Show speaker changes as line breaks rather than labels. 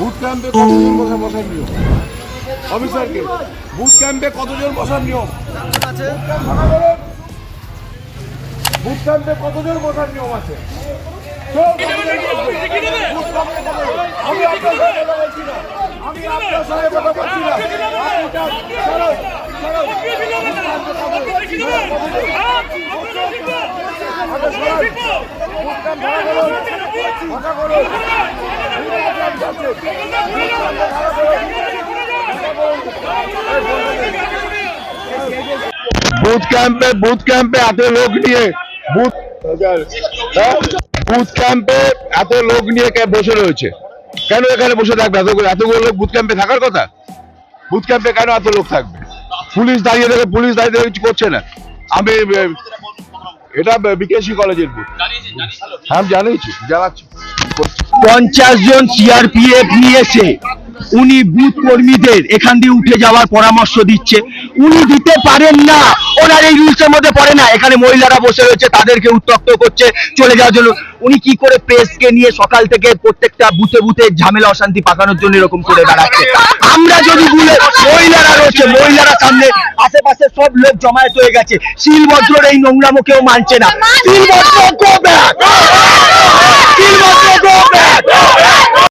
বুট ক্যাম্পে কতজন বসা বসার নিয়ম অফিসারকে বুট ক্যাম্পে কতজন বসার নিয়ম বুট ক্যাম্পে কতজন বসার নিয়ম আছে? আমি আপনার সঙ্গে কথা বলছি না আমি আপনার সঙ্গে কথা বলছি না করুন। বুথ ক্যাম্পে বুথ ক্যাম্পে এত লোক নিয়ে বুথ? বুথ ক্যাম্পে এত লোক নিয়ে বসে রয়েছে? কেন এখানে বসে থাকবে? এতগুলো এতগুলো লোক বুথ ক্যাম্পে থাকার কথা? বুথ ক্যাম্পে কেন এত লোক থাকবে? পুলিশ দাঁড়িয়ে দেখে পুলিশ দাঁড়িয়ে কিছু করছে না। আমি এটা কলেজের বুথ হ্যাঁ জানিয়েছি, জানাচ্ছি।
পঞ্চাশ জন সিআরপিএফ উনি বুথ কর্মীদের এখান দিয়ে উঠে যাওয়ার পরামর্শ দিচ্ছে। উনি দিতে পারেন না। ওনার এই রুলসের মধ্যে পড়ে না। এখানে মহিলারা বসে রয়েছে, তাদেরকে উত্তক্ত করছে, চলে যাওয়ার জন্য। উনি কি করে প্রেসকে নিয়ে সকাল থেকে প্রত্যেকটা বুথে বুথে ঝামেলা, অশান্তি পাকানোর জন্য এরকম করে বেড়াচ্ছে? আমরা যদি বলে রয়েছে মহিলারা সামনে আশেপাশে সব লোক জমায়েত হয়ে গেছে। শিলভদ্রর এই নোংরামো কেউ মানছে না! শিলভদ্র